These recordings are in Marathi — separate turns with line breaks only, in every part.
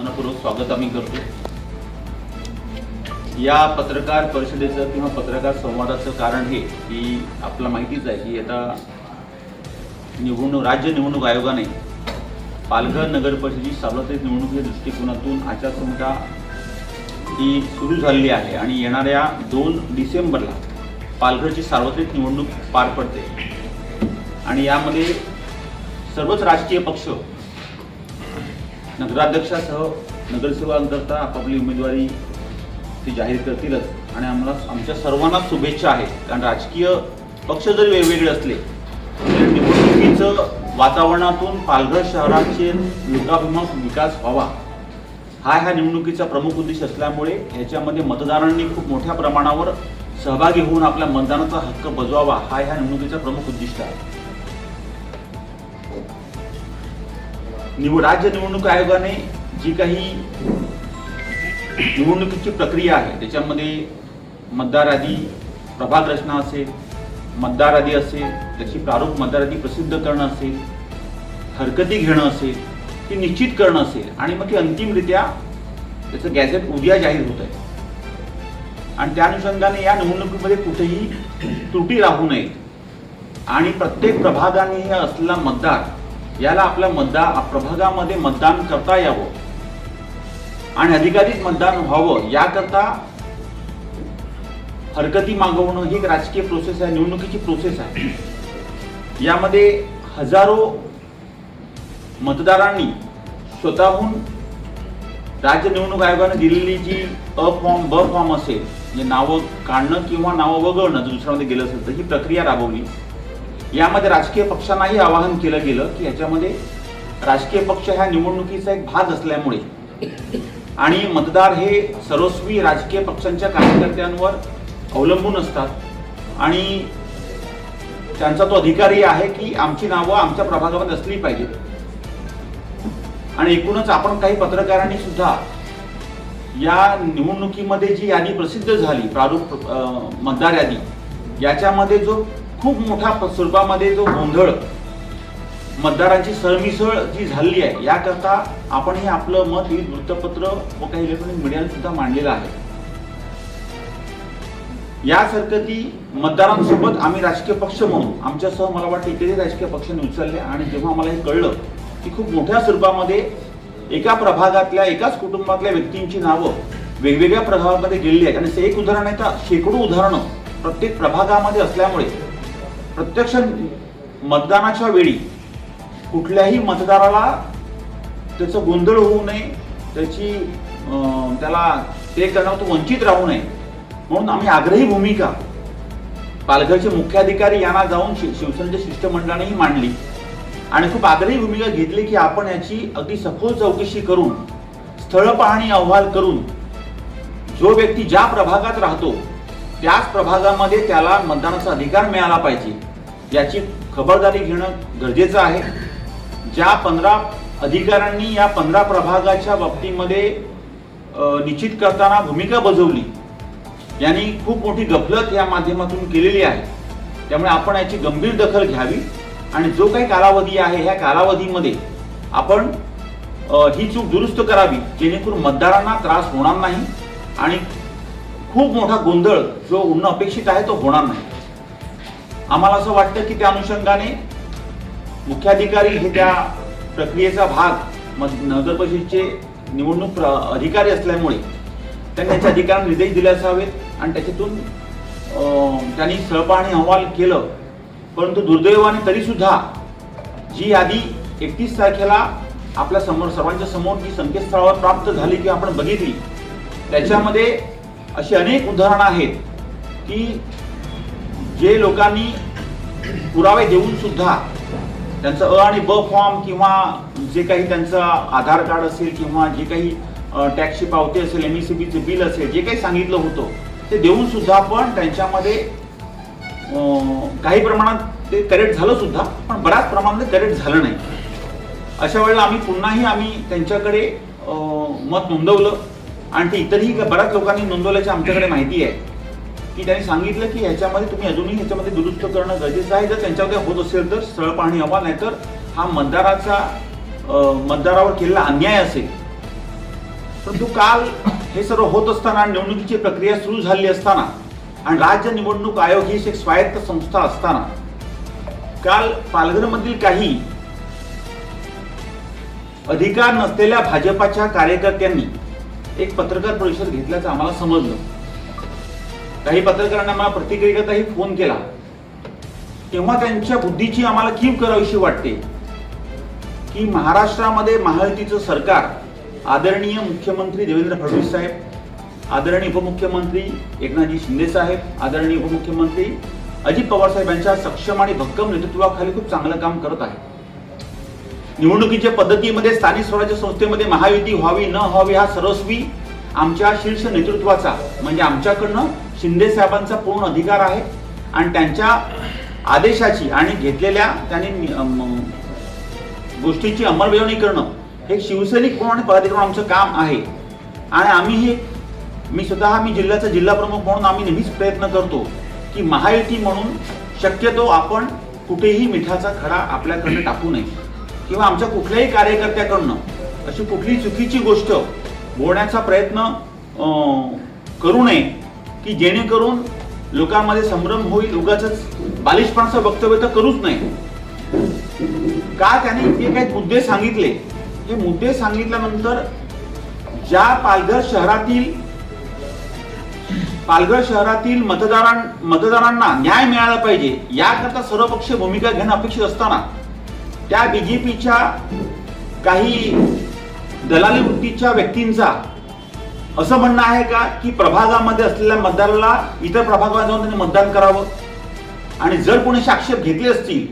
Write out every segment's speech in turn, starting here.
मनपूर्वक स्वागत आम्ही करतो. या पत्रकार परिषदेचं किंवा पत्रकार संवादाचं कारण हे की आपल्याला माहितीच आहे की आता निवडणूक राज्य निवडणूक आयोगाने पालघर नगर परिषदेची सार्वत्रिक निवडणुकीच्या दृष्टिकोनातून आचारसंहिता ही सुरू झालेली आहे आणि येणाऱ्या दोन डिसेंबरला पालघरची सार्वत्रिक निवडणूक पार पडते. आणि यामध्ये सर्वच राजकीय पक्ष नगराध्यक्षासह नगरसेवकांकरता आपापली उमेदवारी ती जाहीर करतीलच. आणि आम्हाला आमच्या सर्वांना शुभेच्छा आहेत. कारण राजकीय पक्ष जरी वेगवेगळे असले तरी निवडणुकीचं वातावरणातून पालघर शहराचे लोकाभिमुख विकास व्हावा. हा ह्या निवडणुकीचा प्रमुख उद्देश असल्यामुळे ह्याच्यामध्ये मतदारांनी खूप मोठ्या प्रमाणावर सहभागी होऊन आपल्या मतदानाचा हक्क बजवावा हा ह्या निवडणुकीचा प्रमुख उद्दिष्ट आहे. निवड राज्य निवडणूक आयोगाने जी काही निवडणुकीची प्रक्रिया आहे त्याच्यामध्ये मतदार यादी प्रभाग रचना असेल मतदार यादी असेल त्याची प्रारूप मतदार यादी प्रसिद्ध करणं असेल हरकती घेणं असेल ती निश्चित करणं असेल आणि मग ती अंतिमरित्या त्याचं गॅझेट उद्या जाहीर होत आहे आणि त्या अनुषंगाने या निवडणुकीमध्ये कुठेही त्रुटी राहू नयेत आणि प्रत्येक प्रभागाने हे असलेला मतदार याला आपल्या मतदार प्रभागामध्ये मतदान करता यावं. आणि अधिकाधिक मतदान व्हावं याकरता हरकती मागवणं ही एक राजकीय प्रोसेस आहे निवडणुकीची प्रोसेस आहे. यामध्ये हजारो मतदारांनी स्वतःहून राज्य निवडणूक आयोगाने दिलेली जी अ फॉर्म ब फॉर्म असेल म्हणजे नावं काढणं किंवा नावं वगळणं जर दुसऱ्यामध्ये गेलं असेल तर ही प्रक्रिया राबवली. यामध्ये राजकीय पक्षांनाही आवाहन केलं गेलं की ह्याच्यामध्ये राजकीय पक्ष ह्या निवडणुकीचा एक भाग असल्यामुळे. आणि मतदार हे सर्वस्वी राजकीय पक्षांच्या कार्यकर्त्यांवर अवलंबून असतात. आणि त्यांचा तो अधिकारही आहे की आमची नावं आमच्या प्रभागामध्ये असली पाहिजेत आणि एकूणच आपण काही पत्रकारांनी सुद्धा या निवडणुकीमध्ये जी यादी प्रसिद्ध झाली प्रारूप मतदार यादी याच्यामध्ये जो खूप मोठ्या स्वरूपामध्ये जो गोंधळ मतदारांची सरमिसळ जी झालेली आहे याकरता आपण हे आपलं मत ही वृत्तपत्र व काही इलेक्ट्रॉनिक मीडियाने सुद्धा मांडलेलं आहे. यासारखं ती मतदारांसोबत आम्ही राजकीय पक्ष म्हणून आमच्यासह मला वाटतं इतरही राजकीय पक्षांनी उचलले आणि जेव्हा मला हे कळलं की खूप मोठ्या स्वरूपामध्ये एका प्रभागातल्या एकाच कुटुंबातल्या व्यक्तींची नावं वेगवेगळ्या प्रभागामध्ये गेलेली आहेत. आणि एक उदाहरण आहे तर शेकडो उदाहरणं प्रत्येक प्रभागामध्ये असल्यामुळे प्रत्यक्ष मतदानाच्या वेळी कुठल्याही मतदाराला त्याचं गोंधळ होऊ नये त्याची त्याला ते करणं तो वंचित राहू नये म्हणून आम्ही आग्रही भूमिका पालघरचे मुख्याधिकारी यांना जाऊन शि- शिवसेनेच्या शिष्टमंडळानेही मांडली. आणि खूप आग्रही भूमिका घेतली की आपण याची अगदी सखोल चौकशी करून स्थळ पाहणी अहवाल करून जो व्यक्ती ज्या प्रभागात राहतो त्याच प्रभागामध्ये त्याला मतदानाचा अधिकार मिळाला पाहिजे. याची खबरदारी घेणं गरजेचं आहे. ज्या पंधरा अधिकाऱ्यांनी या पंधरा प्रभागाच्या बाबतीमध्ये निश्चित करताना भूमिका बजावली यांनी खूप मोठी गफलत या माध्यमातून केलेली आहे. त्यामुळे आपण याची गंभीर दखल घ्यावी आणि जो काही कालावधी आहे ह्या कालावधीमध्ये आपण ही चूक दुरुस्त करावी जेणेकरून मतदारांना त्रास होणार नाही आणि खूप मोठा गोंधळ जो उन्हा अपेक्षित आहे तो होणार नाही. आम्हाला असं वाटतं की त्या अनुषंगाने मुख्याधिकारी हे त्या प्रक्रियेचा भाग नगर परिषदेचे निवडणूक अधिकारी असल्यामुळे त्यांनी त्याच्या अधिकाऱ्यांना निर्देश दिले असावेत आणि त्याच्यातून त्यांनी सहपाणी अहवाल केलं. परंतु दुर्दैवाने तरीसुद्धा जी यादी एकतीस तारखेला आपल्यासमोर सर्वांच्या समोर जी संकेतस्थळावर प्राप्त झाली किंवा आपण बघितली त्याच्यामध्ये अशी अनेक उदाहरणं आहेत की जे लोकांनी पुरावे देऊन सुद्धा त्यांचं अ आणि ब फॉर्म किंवा जे काही त्यांचं आधार कार्ड असेल किंवा जे काही टॅक्सची पावती असेल एम ई बीचं बिल असेल जे काही सांगितलं होतं ते देऊन सुद्धा पण त्यांच्यामध्ये काही प्रमाणात ते करेक्ट झालं सुद्धा पण बऱ्याच प्रमाणात करेक्ट झालं नाही. अशा वेळेला आम्ही पुन्हाही आम्ही त्यांच्याकडे मत नोंदवलं. आणि ते इतरही बऱ्याच लोकांनी नोंदवल्याची आमच्याकडे माहिती आहे. की त्यांनी सांगितलं की ह्याच्यामध्ये तुम्ही अजूनही ह्याच्यामध्ये दुरुस्त करणं गरजेचं आहे. जर त्यांच्यामध्ये होत असेल तर स्थळ पाहणी हवा नाहीतर हा मतदाराचा मतदारावर केलेला अन्याय असेल. परंतु काल हे सर्व होत असताना निवडणुकीची प्रक्रिया सुरू झाली असताना आणि राज्य निवडणूक आयोग ही एक स्वायत्त संस्था असताना काल पालघरमधील काही अधिकार नसलेल्या भाजपाच्या कार्यकर्त्यांनी एक पत्रकार परिषद घेतल्याचं आम्हाला समजलं. काही पत्रकारांना मला प्रतिक्रियेकरताही फोन केला. तेव्हा त्यांच्या बुद्धीची आम्हाला कीव करावीशी वाटते. की महाराष्ट्रामध्ये महायुतीचं सरकार आदरणीय मुख्यमंत्री देवेंद्र फडणवीस साहेब आदरणीय उपमुख्यमंत्री एकनाथजी शिंदे साहेब आदरणीय उपमुख्यमंत्री अजित पवार साहेब यांच्या सक्षम आणि भक्कम नेतृत्वाखाली खूप चांगलं काम करत आहे निवडणुकीच्या पद्धतीमध्ये स्थानिक स्वराज्य संस्थेमध्ये महायुती व्हावी न व्हावी हा सर्वस्वी आमच्या शीर्ष नेतृत्वाचा म्हणजे आमच्याकडनं शिंदे साहेबांचा पूर्ण अधिकार आहे आणि त्यांच्या आदेशाची आणि घेतलेल्या त्यांनी गोष्टीची अंमलबजावणी करणं हे शिवसैनिक म्हणून आणि आमचं काम आहे. आणि आम्ही हे मी स्वतः मी जिल्ह्याचा जिल्हा प्रमुख म्हणून आम्ही नेहमीच प्रयत्न करतो की महायुती म्हणून शक्यतो आपण कुठेही मिठाचा खडा आपल्याकडनं टाकू नये. किंवा आमच्या कुठल्याही कार्यकर्त्याकडनं अशी कुठली चुकीची गोष्ट बोलण्याचा प्रयत्न करू नये. की जेणेकरून लोकांमध्ये संभ्रम होईल उगाच बालिशपणाचं वक्तव्य तर करूच नाही. का त्यांनी जे काही मुद्दे सांगितले? हे मुद्दे सांगितल्यानंतर ज्या पालघर शहरातील पालघर शहरातील मतदारां मतदारांना न्याय मिळाला पाहिजे याकरता सर्वपक्षीय भूमिका घेणं अपेक्षित असताना त्या बीजेपीच्या काही दलाली वृत्तीच्या व्यक्तींचा असं म्हणणं आहे का की प्रभागामध्ये असलेल्या मतदाराला इतर प्रभागात जाऊन त्यांनी मतदान करावं? आणि जर कोणी आक्षेप घेतले असतील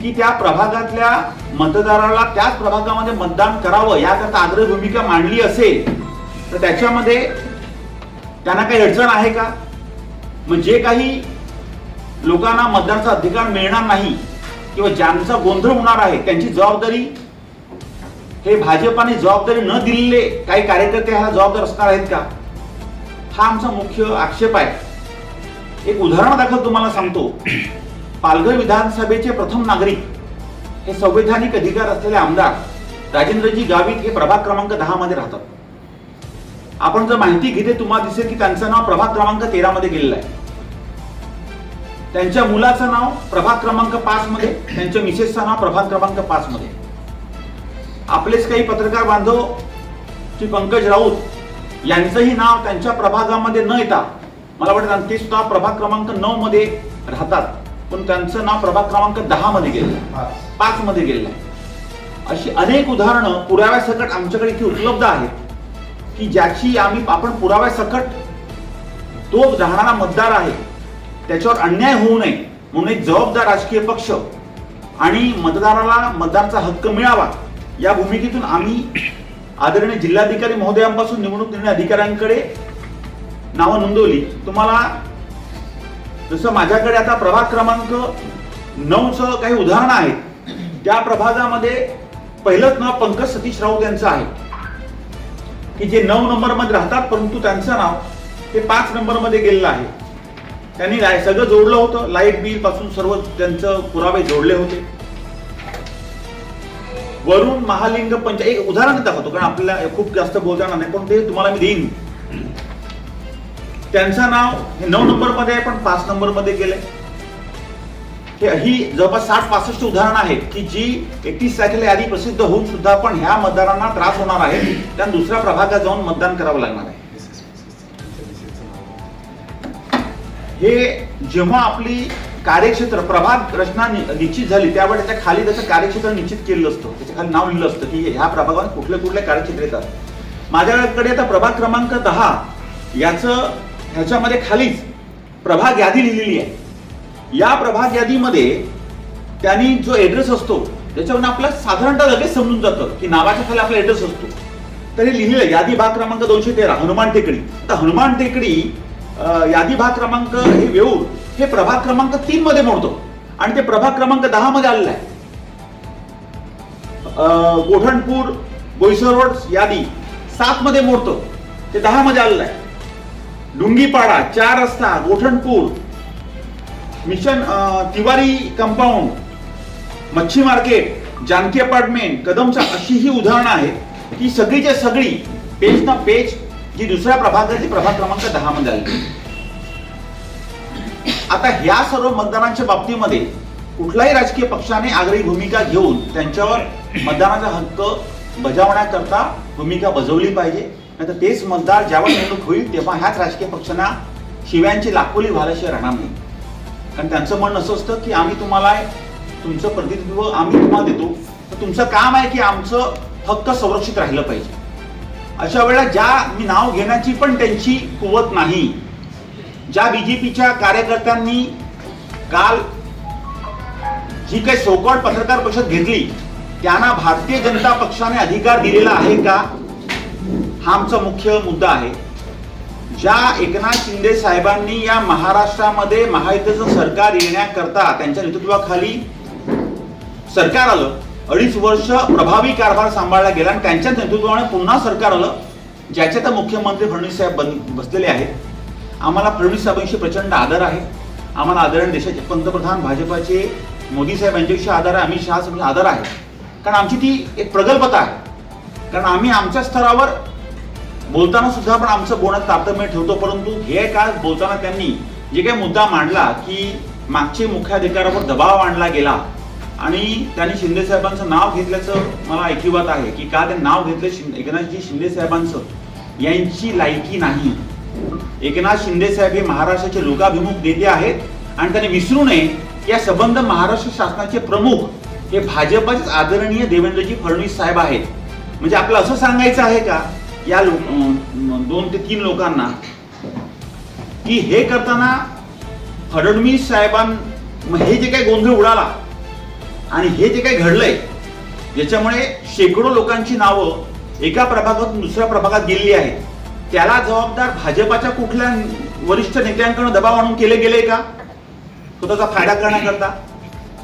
की त्या प्रभागातल्या मतदाराला त्याच प्रभागामध्ये मतदान करावं याकरता आग्रह भूमिका मांडली असेल तर त्याच्यामध्ये त्यांना काही अडचण आहे का? मग जे काही लोकांना मतदानाचा अधिकार मिळणार नाही किंवा ज्यांचा गोंधळ होणार आहे त्यांची जबाबदारी हे भाजपाने जबाबदारी न दिलेले काही कार्यकर्ते ह्याला जबाबदार असणार आहेत का? हा आमचा मुख्य आक्षेप आहे. एक उदाहरण दाखल तुम्हाला सांगतो. पालघर विधानसभेचे प्रथम नागरिक हे संवैधानिक अधिकार असलेले आमदार राजेंद्रजी गावित हे प्रभाग क्रमांक दहा मध्ये राहतात. आपण जर माहिती घेते तुम्हाला दिसेल की त्यांचं नाव प्रभाग क्रमांक तेरा मध्ये गेलेलं आहे. त्यांच्या मुलाचं नाव प्रभाग क्रमांक पाच मध्ये त्यांच्या मिसेसचं नाव प्रभाग क्रमांक पाच मध्ये. आपलेच काही पत्रकार बांधव श्री पंकज राऊत यांचंही नाव त्यांच्या प्रभागामध्ये न येता मला वाटतं ते सुद्धा प्रभाग क्रमांक नऊ मध्ये राहतात पण त्यांचं नाव प्रभाग क्रमांक दहा मध्ये गेलेलं पाच. मध्ये गेलेलं आहे. अशी अनेक उदाहरणं पुराव्यासकट आमच्याकडे इथे उपलब्ध आहेत की ज्याची आम्ही आपण पुराव्यासकट तो राहणारा मतदार आहे त्याच्यावर अन्याय होऊ नये म्हणून एक जबाबदार राजकीय पक्ष आणि मतदाराला मतदानाचा हक्क मिळावा या भूमिकेतून आम्ही आदरणीय जिल्हाधिकारी महोदयांपासून निवडणूक निर्णय अधिकाऱ्यांकडे नावं नोंदवली. तुम्हाला जसं माझ्याकडे आता प्रभाग क्रमांक नऊचं काही उदाहरणं आहेत त्या प्रभागामध्ये पहिलंच नाव पंकज सतीश राऊत यांचं आहे. की जे नऊ नंबरमध्ये राहतात परंतु त्यांचं नाव हे पाच नंबरमध्ये गेलेलं आहे. त्यांनी सगळं जोडलं होतं. लाइट बिलपासून सर्व त्यांचं पुरावे जोडले होते. वरुण महालिंग पंच एक उदाहरण दाखवतो कारण आपल्याला खूप जास्त बोलता नाही पण ते तुम्हाला मी देईन. त्यांचं नाव हे नऊ नंबरमध्ये आहे पण पाच नंबरमध्ये गेले. हे ही जवळपास साठ पासष्ट उदाहरणं आहेत की जी एकतीस तारखेला यादी प्रसिद्ध होऊन सुद्धा पण ह्या मतदारांना त्रास होणार आहे. त्यांना दुसऱ्या प्रभागात जाऊन मतदान करावं लागणार आहे. हे जेव्हा आपली कार्यक्षेत्र प्रभाग रचना निश्चित झाली त्यावेळेस त्याच्याखाली त्याचं कार्यक्षेत्र निश्चित केलेलं असतं त्याच्याखाली नाव लिहिलं असतं की ह्या प्रभागात कुठले कुठले कार्यक्षेत्र येतात. माझ्याकडे आता प्रभाग क्रमांक दहा याचं ह्याच्यामध्ये खालीच प्रभाग यादी लिहिलेली आहे. या प्रभाग यादीमध्ये त्यांनी जो ऍड्रेस असतो त्याच्यावरून आपल्याला साधारणतः लगेच समजून जातं की नावाच्या खाली आपला ऍड्रेस असतो. तर हे लिहिलेलं यादी भाग क्रमांक दोनशे तेरा हनुमान टेकडी. तर हनुमान टेकडी यादी भाग क्रमांक हे वेऊर हे प्रभाग क्रमांक तीन मध्ये मोडतो. आणि ते प्रभाग क्रमांक दहा मध्ये आलेलं आहे. गोठणपूर बोईसर रोड यादी सात मध्ये मोडतो. ते दहा मध्ये आलेलं आहे. डुंगीपाडा चार रस्ता गोठणपूर मिशन तिवारी कंपाऊंड मच्छी मार्केट जानकी अपार्टमेंट कदमचा अशी ही उदाहरणं आहेत की सगळीच्या सगळी पेज ना पेज जी दुसऱ्या प्रभागाची प्रभाग क्रमांक दहा मध्ये आली. आता ह्या सर्व मतदानाच्या बाबतीमध्ये कुठल्याही राजकीय पक्षाने आग्रही भूमिका घेऊन त्यांच्यावर मतदानाचा हक्क बजावण्याकरता भूमिका बजावली पाहिजे. नाहीतर तेच मतदार ज्यावेळी निवडणूक होईल तेव्हा ह्याच राजकीय पक्षांना शिव्यांची लाखोली व्हायलाशिवाय राहणार नाही. कारण त्यांचं म्हणणं असं असतं की आम्ही तुम्हाला तुमचं प्रतिनिधित्व आम्ही तुम्हाला देतो. तर तुमचं काम आहे की आमचं हक्क संरक्षित राहिलं पाहिजे. अशा वेळेला ज्या मी नाव घेण्याची पण त्यांची कुवत नाही. ज्या बीजेपीच्या कार्यकर्त्यांनी काल जी काही सोकॉट पत्रकार परिषद घेतली त्यांना भारतीय जनता पक्षाने अधिकार दिलेला आहे का? हा आमचा मुख्य मुद्दा आहे. ज्या एकनाथ शिंदे साहेबांनी या महाराष्ट्रामध्ये महायुतीचं सरकार येण्याकरता त्यांच्या नेतृत्वाखाली सरकार आलं अडीच वर्ष प्रभावी कारभार सांभाळला गेला आणि त्यांच्या नेतृत्वाने पुन्हा सरकार आलं ज्याच्यात मुख्यमंत्री फडणवीस साहेब बन- बसलेले आहेत. आम्हाला फडणवीस साहेबांशी प्रचंड आदर आहे. आम्हाला आदरण देशाचे पंतप्रधान भाजपाचे मोदी साहेब यांच्याविषयी आदर आहे. अमित शहा साहेबांशी आदर आहे. कारण आमची ती एक प्रगल्भता आहे. कारण आम्ही आमच्या स्तरावर बोलताना सुद्धा पण आमचं बोलण्यात तारतम्य ठेवतो परंतु हे काळ बोलताना त्यांनी जे काही मुद्दा मांडला की मागचे मुख्याधिकारावर दबाव आणला गेला आणि त्यांनी शिंदे साहेबांचं नाव घेतल्याचं मला ऐकिवात आहे की का ते नाव घेतलं शिंदे एकनाथजी शिंदे साहेबांचं. यांची लायकी नाही. एकनाथ शिंदे साहेब हे महाराष्ट्राचे लोकाभिमुख नेते आहेत आणि त्यांनी विसरू नये की या संबंध महाराष्ट्र शासनाचे प्रमुख हे भाजपचेच आदरणीय देवेंद्रजी फडणवीस साहेब आहेत. म्हणजे आपलं असं सांगायचं आहे का या दोन ते तीन लोकांना की हे करताना फडणवीस साहेबां हे जे काही गोंधळ उडाला आणि हे जे काही घडलंय ज्याच्यामुळे शेकडो लोकांची नावं एका प्रभागातून दुसऱ्या प्रभागात गेलेली आहेत. त्याला जबाबदार भाजपाच्या कुठल्या वरिष्ठ नेत्यांकडून दबाव आणून केले गेले का? स्वतःचा फायदा करण्याकरता.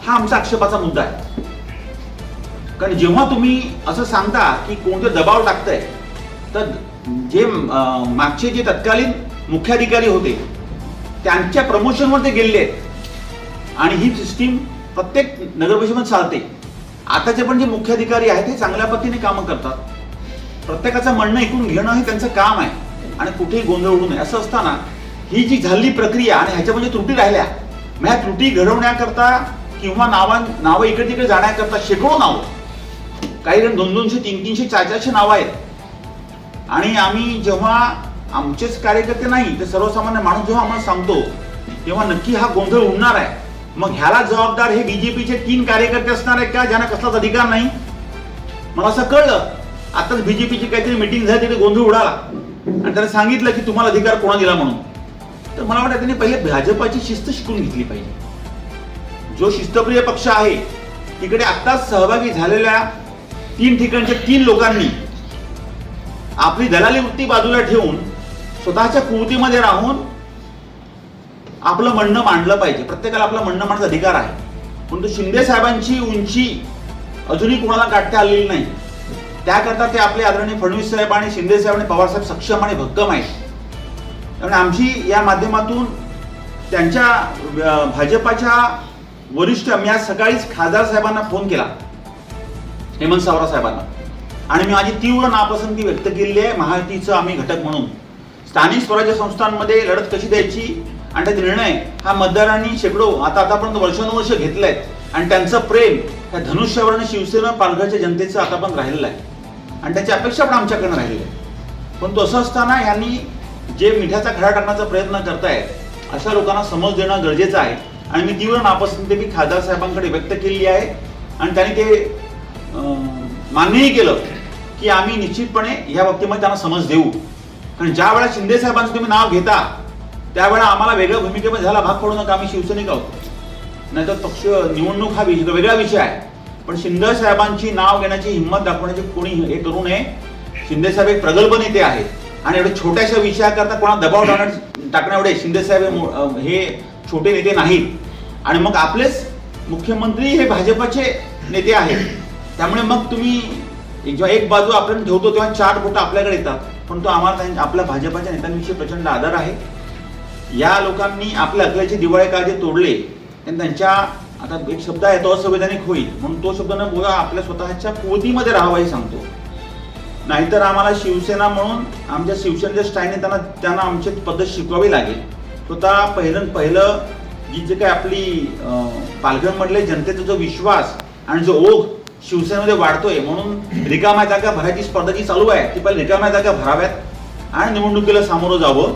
हा आमचा आक्षेपाचा मुद्दा आहे. कारण जेव्हा तुम्ही असं सांगता की कोणते दबाव टाकतंय तर जे मागचे जे तत्कालीन मुख्याधिकारी होते त्यांच्या प्रमोशनवर ते गेलेले आहेत. आणि ही सिस्टीम प्रत्येक नगरपरिषदेमध्ये चालते. आताचे पण जे मुख्याधिकारी आहेत ते चांगल्या पद्धतीने कामं करतात. प्रत्येकाचं म्हणणं ऐकून घेणं हे त्यांचं काम आहे. आणि कुठेही गोंधळ उडू नये. असं असताना ही जी झाली प्रक्रिया आणि ह्याच्यामध्ये त्रुटी राहिल्या मग ह्या त्रुटी घडवण्याकरता किंवा नावां नावं इकडे तिकडे जाण्याकरता शेकडो नावं. काही जण दोन दोनशे तीन तीनशे चार चारशे नावं आहेत. आणि आम्ही जेव्हा आमचेच कार्यकर्ते नाही तर सर्वसामान्य माणूस जेव्हा आम्हाला सांगतो तेव्हा नक्की हा गोंधळ उडणार आहे. मग ह्याला जबाबदार हे बीजेपीचे तीन कार्यकर्ते असणार आहेत का ज्यांना कसलाच अधिकार नाही? मला असं कळलं. आताच बीजेपीची काहीतरी मिटिंग झाली तिथे गोंधळ उडाला. आणि त्याने सांगितलं की तुम्हाला अधिकार कोणा दिला म्हणून. तर मला वाटतं त्यांनी पहिले भाजपाची शिस्त शिकून घेतली पाहिजे. जो शिस्तप्रिय पक्ष आहे तिकडे आत्ताच सहभागी झालेल्या तीन ठिकाणच्या तीन लोकांनी आपली दलाली वृत्ती बाजूला ठेवून स्वतःच्या कुवतीमध्ये राहून आपलं म्हणणं मांडलं पाहिजे. प्रत्येकाला आपलं म्हणणं मांडण्याचा अधिकार आहे. परंतु शिंदे साहेबांची उंची अजूनही कोणाला गाठता आलेली नाही. त्याकरता ते आपले आदरणीय फडणवीस साहेब आणि शिंदे साहेब आणि पवारसाहेब सक्षम आणि भक्कम आहेत. त्यामुळे आमची या माध्यमातून त्यांच्या भाजपाच्या वरिष्ठ मी आज सकाळीच खासदार साहेबांना फोन केला हेमंत सावरा साहेबांना. आणि मी माझी तीव्र नापसंती व्यक्त केलेली आहे महायुतीचं आम्ही घटक म्हणून. स्थानिक स्वराज्य संस्थांमध्ये लढत कशी द्यायची आणि त्याचा निर्णय हा मतदारांनी शेकडो आता आतापर्यंत वर्षानुवर्ष घेतलाय. आणि त्यांचं प्रेम ह्या धनुष्यावर आणि शिवसेना पालघरच्या जनतेचं आतापर्यंत राहिलेलं आहे. आणि त्याची अपेक्षा पण आमच्याकडनं राहिली आहे. पण असं असताना यांनी जे मिठाचा खडा टाकण्याचा प्रयत्न करतायत अशा लोकांना समज देणं गरजेचं आहे. आणि मी तीव्र नापसंती मी खासदार साहेबांकडे व्यक्त केलेली आहे. आणि त्यांनी ते मान्यही केलं की आम्ही निश्चितपणे ह्या बाबतीमध्ये त्यांना समज देऊ. कारण ज्या वेळा शिंदे साहेबांचं तुम्ही नाव घेता त्यावेळा आम्हाला वेगळ्या भूमिकेमध्ये झाला भाग पडू नका आम्ही शिवसैनिक आहोत. नाहीतर पक्ष निवडणूक हा विषय वेगळा विषय आहे. पण शिंदे साहेबांची नाव घेण्याची हिंमत दाखवण्याची कोणी हे करू नये. शिंदे साहेब एक प्रगल्भ नेते आहेत. आणि एवढ्या छोट्याशा विषयाकरता कोणा दबाव टाकण्या टाकण्या एवढे? शिंदे साहेब हे मो- हे छोटे नेते नाहीत. आणि मग आपलेच मुख्यमंत्री हे भाजपाचे नेते आहेत. त्यामुळे मग तुम्ही जेव्हा एक बाजू आपण ठेवतो तेव्हा चार बोटं आपल्याकडे येतात. पण तो आम्हाला त्यां- आपल्या भाजपाच्या नेत्यांविषयी प्रचंड आदर आहे. या लोकांनी आपल्या अकल्याचे दिवाळे काळजे तोडले. आणि त्यांच्या आता एक शब्द आहे तो असंवैधानिक होईल. म्हणून तो शब्द न बोला आपल्या स्वतःच्या पोतीमध्ये राहावा हे सांगतो. नाहीतर आम्हाला शिवसेना म्हणून आमच्या शिवसेनेच्या स्टाईलने त्यांना त्यांना आमची पद्धत शिकवावी लागेल. स्वतः पहिलं पहिलं जी जे काय आपली पालघर पालघरमधले जनतेचा जो विश्वास आणि जो ओघ शिवसेनेमध्ये वाढतोय म्हणून रिकाम्या जागा भरायची स्पर्धा जी चालू आहे ती पहिले रिकाम्या जागा भराव्यात आणि निवडणुकीला सामोरं जावं.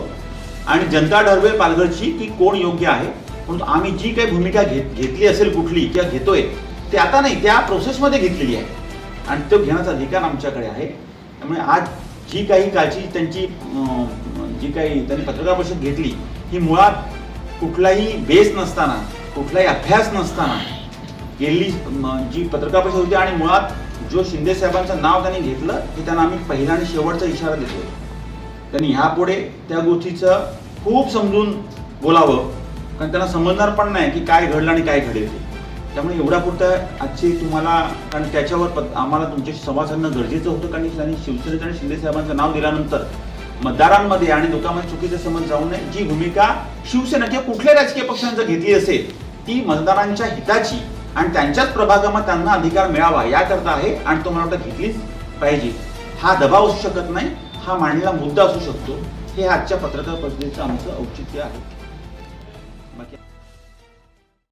आणि जनता ठरवेल पालघरची की कोण योग्य आहे? परंतु आम्ही जी काही भूमिका घेत घेतली असेल कुठली किंवा घेतोय ते आता नाही त्या प्रोसेसमध्ये घेतलेली आहे. आणि तो घेण्याचा अधिकार आमच्याकडे आहे. त्यामुळे आज जी काही काळजी त्यांची जी काही त्यांनी पत्रकार परिषद घेतली ही मुळात कुठलाही बेस नसताना कुठलाही अभ्यास नसताना गेली जी पत्रकार परिषद होती आणि मुळात जो शिंदे साहेबांचं नाव त्यांनी घेतलं हे त्यांना आम्ही पहिला आणि शेवटचा इशारा देतो त्यांनी ह्यापुढे त्या गोष्टीचं खूप समजून बोलावं. कारण त्यांना समजणार पण नाही की काय घडलं आणि काय घडेल. त्यामुळे एवढा पुरतं आजची तुम्हाला कारण त्याच्यावर पत- आम्हाला तुमच्याशी संवाद साधणं गरजेचं होतं कारण त्यांनी शिवसेनेचं आणि शिंदेसाहेबांचं नाव दिल्यानंतर मतदारांमध्ये आणि लोकांमध्ये चुकीचे समज जाऊ नये. जी भूमिका शिवसेना किंवा कुठल्या राजकीय पक्षांचं जर घेतली असेल ती मतदारांच्या हिताची आणि त्यांच्याच प्रभागामध्ये त्यांना अधिकार मिळावा याकरता आहे आणि तो मला वाटतं घेतलीच पाहिजे. हा दबाव असू शकत नाही हा मांडलेला मुद्दा असू शकतो. हे आजच्या पत्रकार परिषदेचं आमचं औचित्य आहे.